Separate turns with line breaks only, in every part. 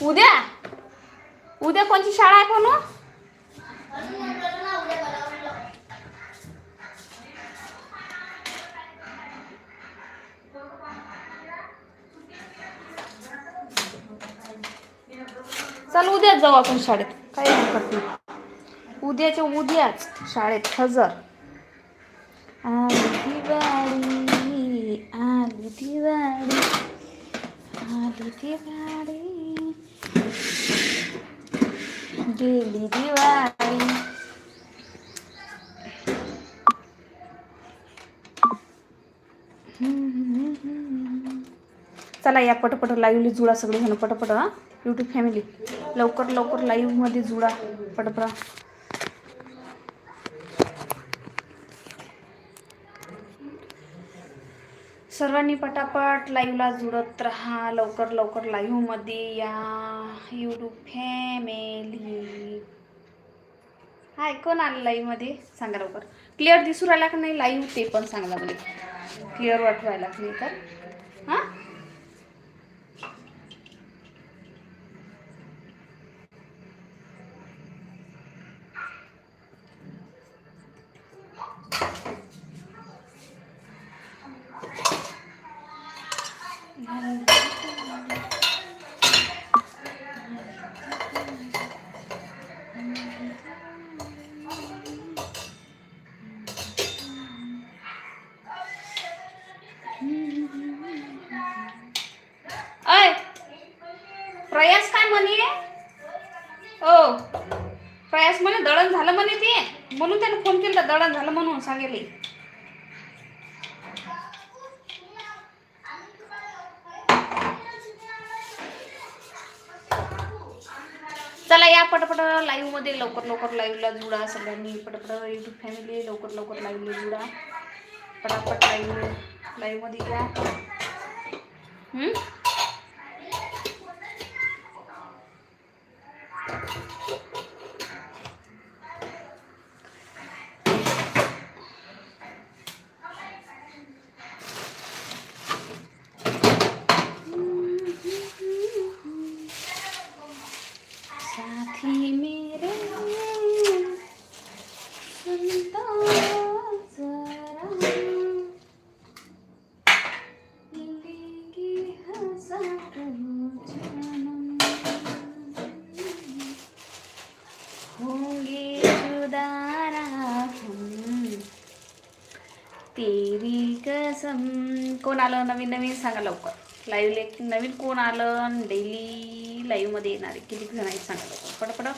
उद्या? उद्या कोणची शाळा आहे कोण चल उद्याच जाऊ आपण शाळेत. काही हरकत नाही. उद्याच्या उद्याच शाळेत हजर. आली दिवाळी आली दिवाळी. झाली दिवाळी गेली दिवाळी. चला या पटपट लाईव्हली जुळा सगळे जण पटपट हा. युट्यूब फॅमिली लवकर लवकर लाईव्हमध्ये जुळा पटपट. सर्वांनी पटापट लाईव्हला जुळत राहा. लवकर लवकर लाईव्हमध्ये या. यूट्यूब फॅमिली हाय कोण आलं लाईव्हमध्ये सांगा लवकर. क्लिअर दिसू राहिला का नाही? लाईव्ह ते पण सांगा म्हणजे क्लिअर वाटवायला की नाही तर? हां? अय प्रयास काय म्हणे? हो प्रयास म्हणे दळण झालं म्हणे ते. म्हणून त्यानं फोन केला दळण झालं म्हणून सांगेल. चला या पटपट लाईव्हमध्ये लवकर लवकर लाईव्हला जुळा सगळ्यांनी. पटपट युट्यूब फॅमिली लवकर लवकर लाईव्हला जुडा. पटापट लाईव्ह लाईव्हमध्ये या. तेरी कोण आलं? नवीन नवीन सांगा लवकर. लाईव्ह लेख नवीन कोण आलं? डेली लाईव्हमध्ये आहे किती जण आहेत सांगा लवकर. पटापट.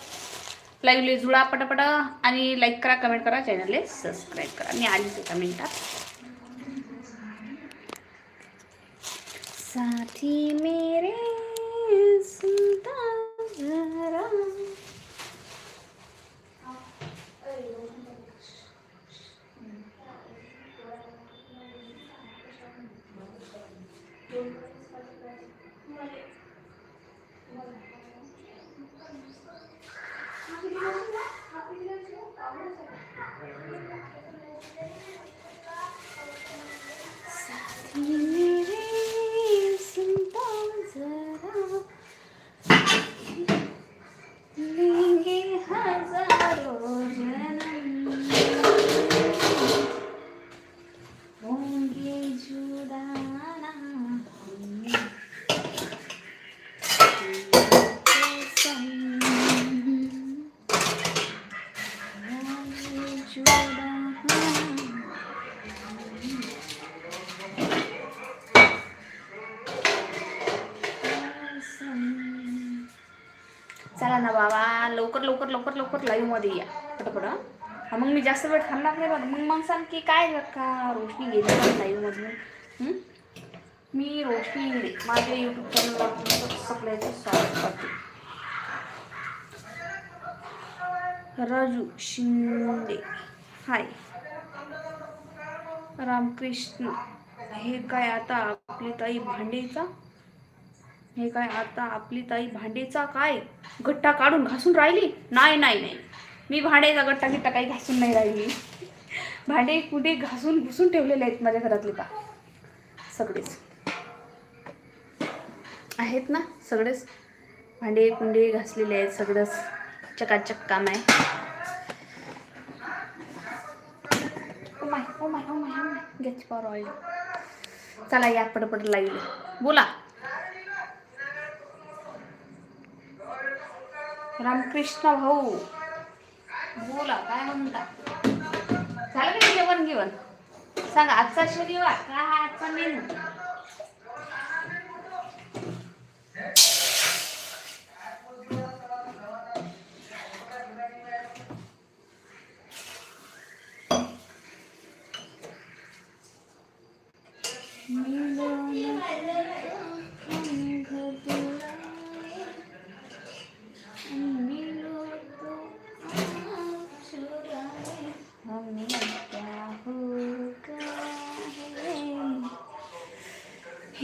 लाईव्हले जुळा पटापट. आणि लाईक करा कमेंट करा चॅनलला सबस्क्राईब करा. मी आलीच एका मिनिटात. साथी मेरे सुनता जरा साथी मध्ये या. पटपट. हा मग मी जास्त वेळ थांबणार नाही बघ. मग मग सांग की काय का रोशनी घेते का लाईव्ह मधून. मी रोशनी इंगडे माझ्या युट्यूब चॅनलवर तुमचं सगळ्याचं स्वागत करते. राजू शिंदे. हाय रामकृष्ण. हे काय आता आपली ताई भांडेचा? हे काय आता आपली ताई भांडेचा काय? गट्टा काढून घासून राहिली? नाही नाही नाही. मी भांडे जगड टाकी काही घासून नाही राहिली. भांडे कुठे घासून घुसून ठेवलेले आहेत माझ्या घरातले का? सगळेच. आहेत ना सगळेच? भांडे कुंडे घासलेले आहेत सगळंच. चकाचक काम आहे. गॅस ऑइल चला या पटपट लाईव्ह बोला. रामकृष्ण भाऊ. बोला काय म्हणता? झालं का जेवण घेऊन सांगा आजचा शनिवार काय हा आजचा मेनू?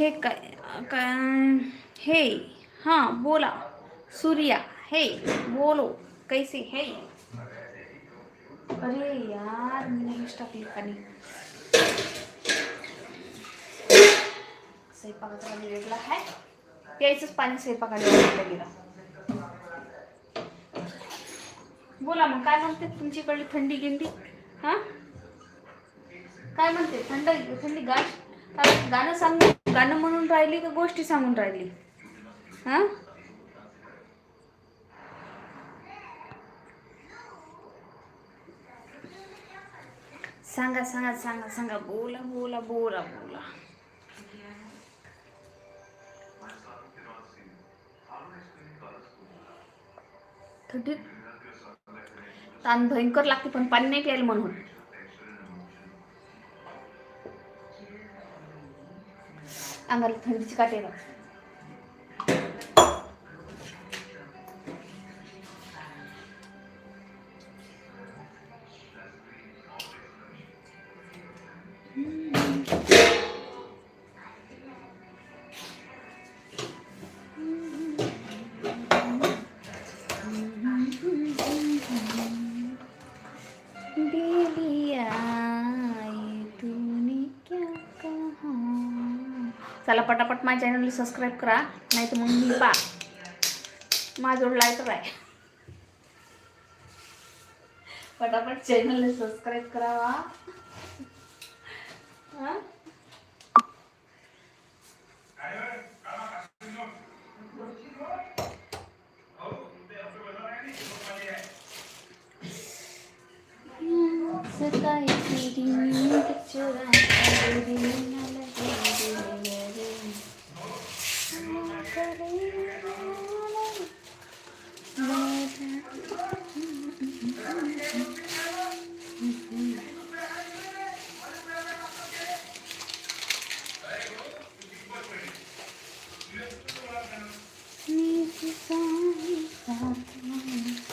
हे काय काय हे हां बोला. सूर्या हे बोलो. कैसे हे. अरे यार मी हेच टाकली पाणी. स्वयंपाकाचा पाणी वेगळा आहे. प्यायचंच पाणी स्वयंपाकाला वेगळं गेलं. बोला मग काय म्हणते तुमच्याकडली थंडी गिंडी? हां? काय म्हणते? थंड थंडी गा गाणं सांग गाणं म्हणून राहिली का गोष्टी सांगून राहिली? हा? सांगा सांगा सांगा सांगा. बोला बोला बोला बोला. थंडीत ताण भयंकर लागते पण पाणी नाही प्यायला म्हणून. अंगाला थंडीची काटे चला पटापट माझ्या चॅनलला सबस्क्राईब करा नाही तर मग मी पा. माझं लायटर आहे. पटापट चॅनलला सबस्क्राईब करावा हा? सकाळी तेरी नींद चुराए तेरी न लगे दिल रे ना करे मेरे साही साथ में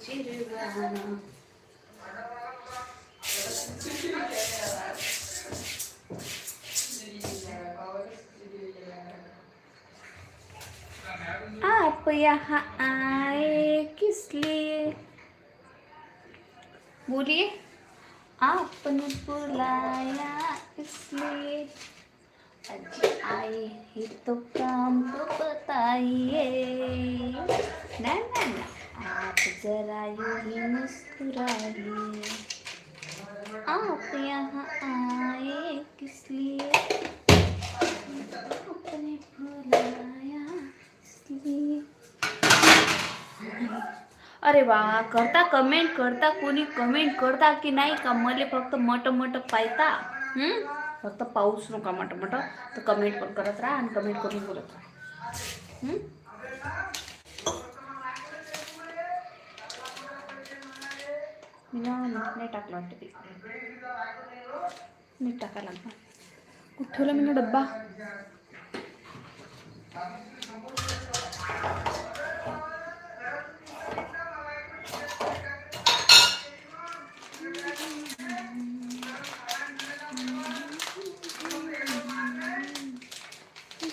तुझ्यासको चिरगाना आप यहाँ आए किस लिए बोलिए आपने बुलाया इसलिए आज आए ही तो काम तो बताइए ना ना ना आप जरा यूं ही आप यहाँ आए किस लिए आपने बुलाया इसलिए अरे वा करता कमेंट करता कोणी कमेंट करता की नाही का? मले फक्त मट मट पायता. फक्त पाऊस नका मट मट. तर कमेंट पण करत राहा आणि कमेंट करून बोलत राहा. ना नाही टाकलं वाटतं ते. नीट टाकायला लागतं कुठं मी ना डब्बा.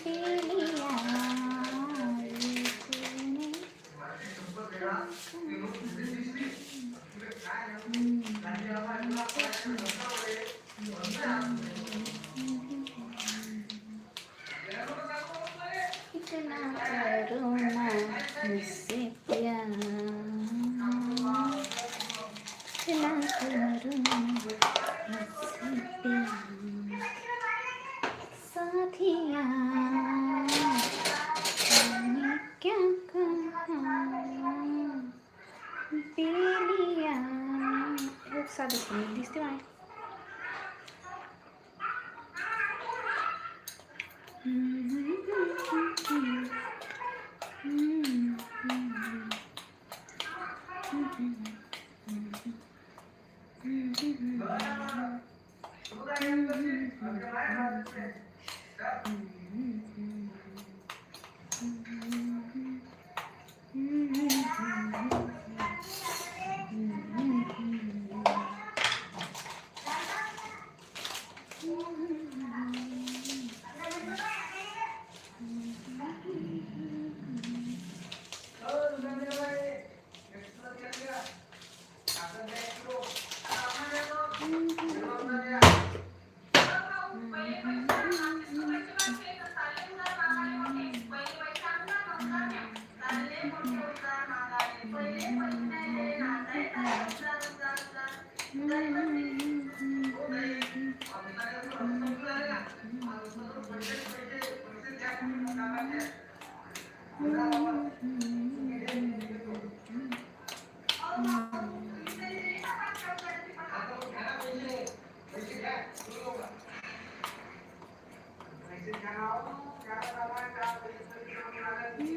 Really? साथिया तूने क्या कहा पी लिया एक ನಾವು ಕೆಲಸ ಮಾಡಿ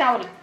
Tchau, Uri.